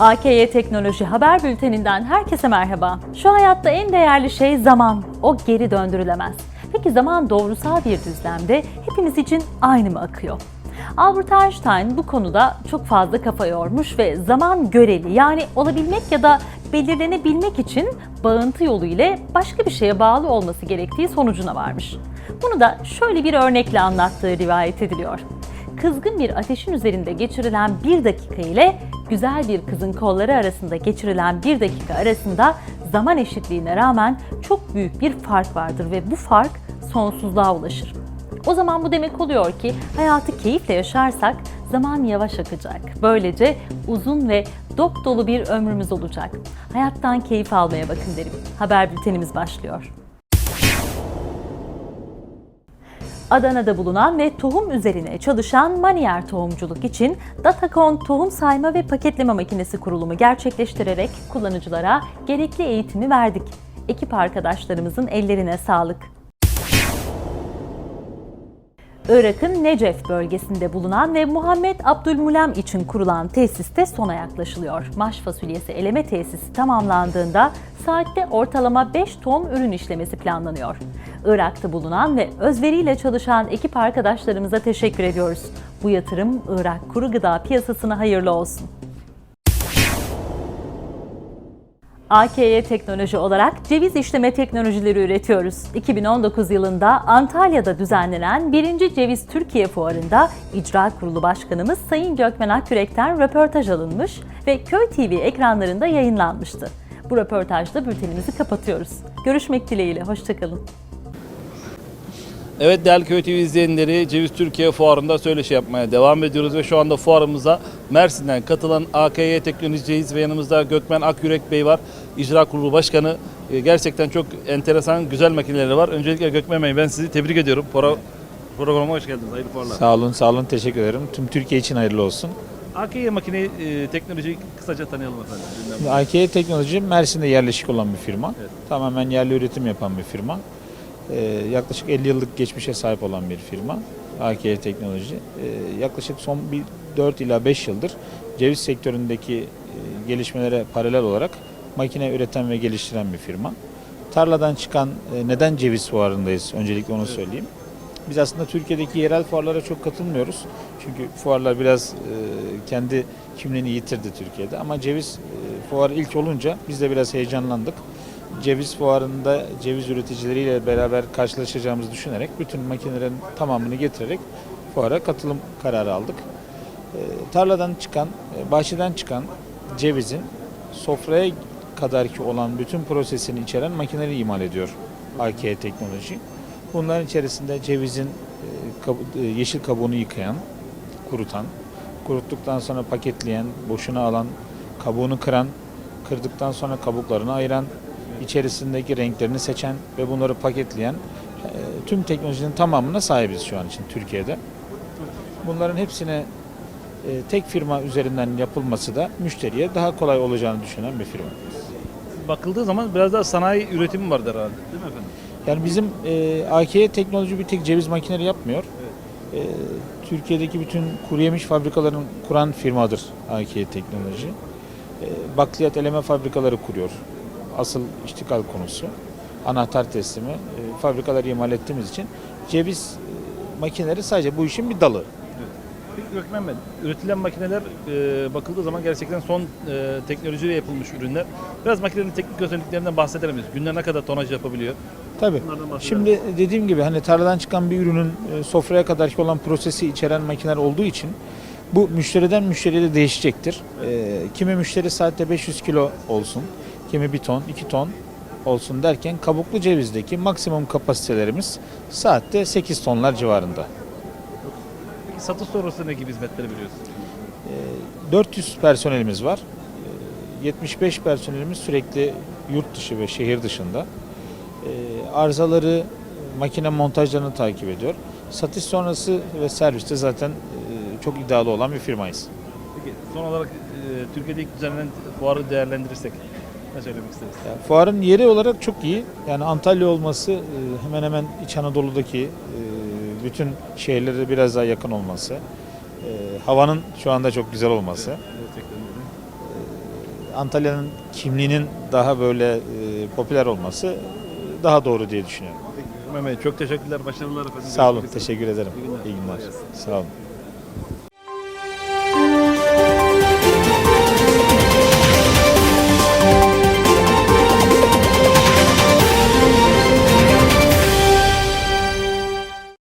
AKY Teknoloji Haber Bülteninden herkese merhaba. Şu hayatta en değerli şey zaman. O geri döndürülemez. Peki zaman doğrusal bir düzlemde hepimiz için aynı mı akıyor? Albert Einstein bu konuda çok fazla kafa yormuş ve zaman göreli yani olabilmek ya da belirlenebilmek için bağıntı yolu ile başka bir şeye bağlı olması gerektiği sonucuna varmış. Bunu da şöyle bir örnekle anlattığı rivayet ediliyor kızgın bir ateşin üzerinde geçirilen bir dakika ile güzel bir kızın kolları arasında geçirilen bir dakika arasında zaman eşitliğine rağmen çok büyük bir fark vardır ve bu fark sonsuzluğa ulaşır. O zaman bu demek oluyor ki hayatı keyifle yaşarsak zaman yavaş akacak. Böylece uzun ve dop dolu bir ömrümüz olacak. Hayattan keyif almaya bakın derim. Haber bültenimiz başlıyor. Adana'da bulunan ve tohum üzerine çalışan Manier Tohumculuk için Datacon tohum sayma ve paketleme makinesi kurulumu gerçekleştirerek kullanıcılara gerekli eğitimi verdik. Ekip arkadaşlarımızın ellerine sağlık. Irak'ın Necef bölgesinde bulunan ve Muhammed Abdülmulem için kurulan tesiste sona yaklaşılıyor. Maş fasulyesi eleme tesisi tamamlandığında saatte ortalama 5 ton ürün işlemesi planlanıyor. Irak'ta bulunan ve özveriyle çalışan ekip arkadaşlarımıza teşekkür ediyoruz. Bu yatırım Irak kuru gıda piyasasına hayırlı olsun. AKY Teknoloji olarak ceviz işleme teknolojileri üretiyoruz. 2019 yılında Antalya'da düzenlenen 1. Ceviz Türkiye Fuarı'nda İcra Kurulu Başkanımız Sayın Gökmen Akürek'ten röportaj alınmış ve Köy TV ekranlarında yayınlanmıştı. Bu röportajda bültenimizi kapatıyoruz. Görüşmek dileğiyle, hoşçakalın. Evet değerli Köy TV izleyenleri Ceviz Türkiye Fuarı'nda söyleşi yapmaya devam ediyoruz ve şu anda fuarımıza Mersin'den katılan AKY Teknolojiyiz ve yanımızda Gökmen Akyürek Bey var. İcra Kurulu Başkanı. Ee, Gerçekten çok enteresan, güzel makineleri var. Öncelikle Gökmen Bey ben sizi tebrik ediyorum. Pro programa hoş geldiniz. Hayırlı fuarlar. Sağ olun, sağ olun. Teşekkür ederim. Tüm Türkiye için hayırlı olsun. AKY makine e, teknolojiyi kısaca tanıyalım efendim. AKE Teknoloji Mersin'de yerleşik olan bir firma. Evet. Tamamen yerli üretim yapan bir firma. Ee, yaklaşık 50 yıllık geçmişe sahip olan bir firma. AKE Teknoloji. Ee, yaklaşık son bir 4 ila 5 yıldır ceviz sektöründeki e, gelişmelere paralel olarak makine üreten ve geliştiren bir firma. Tarladan çıkan e, neden ceviz fuarındayız? Öncelikle onu söyleyeyim. Biz aslında Türkiye'deki yerel fuarlara çok katılmıyoruz. Çünkü fuarlar biraz e, kendi kimliğini yitirdi Türkiye'de. Ama ceviz fuarı ilk olunca biz de biraz heyecanlandık. Ceviz fuarında ceviz üreticileriyle beraber karşılaşacağımızı düşünerek bütün makinelerin tamamını getirerek fuara katılım kararı aldık. E, tarladan çıkan, e, bahçeden çıkan cevizin sofraya kadarki olan bütün prosesini içeren makineleri imal ediyor AKE Teknoloji. Bunların içerisinde cevizin e, e, yeşil kabuğunu yıkayan, kurutan, kuruttuktan sonra paketleyen, boşuna alan, kabuğunu kıran, kırdıktan sonra kabuklarını ayıran, içerisindeki renklerini seçen ve bunları paketleyen e, tüm teknolojinin tamamına sahibiz şu an için Türkiye'de. Bunların hepsine e, tek firma üzerinden yapılması da müşteriye daha kolay olacağını düşünen bir firma. Bakıldığı zaman biraz daha sanayi üretimi vardır herhalde. Değil mi efendim? Yani bizim e, AKE teknoloji bir tek ceviz makineleri yapmıyor. E, Türkiye'deki bütün kuru yemiş fabrikalarını kuran firmadır AKE teknoloji. E, bakliyat eleme fabrikaları kuruyor. Asıl iştikal konusu. Anahtar teslimi. E, fabrikaları imal ettiğimiz için ceviz e, makineleri sadece bu işin bir dalı. Peki Gökmen Bey, üretilen makineler e, bakıldığı zaman gerçekten son e, teknolojiyle yapılmış ürünler. Biraz makinenin teknik özelliklerinden bahseder miyiz? Günde ne kadar tonaj yapabiliyor? Tabii. Şimdi dediğim gibi hani tarladan çıkan bir ürünün e, sofraya kadarki olan prosesi içeren makineler olduğu için bu müşteriden müşteriye de değişecektir. E, kimi müşteri saatte 500 kilo olsun, kimi 1 ton, 2 ton olsun derken kabuklu cevizdeki maksimum kapasitelerimiz saatte 8 tonlar civarında. Peki satış sonrası ne gibi hizmetleri veriyorsunuz? E, 400 personelimiz var. E, 75 personelimiz sürekli yurt dışı ve şehir dışında. E, Arızaları, makine montajlarını takip ediyor. Satış sonrası ve serviste zaten e, çok iddialı olan bir firmayız. Peki son olarak e, Türkiye'de ilk düzenlenen fuarı değerlendirirsek ne söylemek isteriz? Yani fuarın yeri olarak çok iyi. Yani Antalya olması e, hemen hemen İç Anadolu'daki e, bütün şehirlere biraz daha yakın olması, e, havanın şu anda çok güzel olması. Antalya'nın kimliğinin daha böyle popüler olması daha doğru diye düşünüyorum. Mehmet çok teşekkürler. Başarılar efendim. Sağ olun, teşekkür ederim. İyi günler. İyi günler. Sağ olun.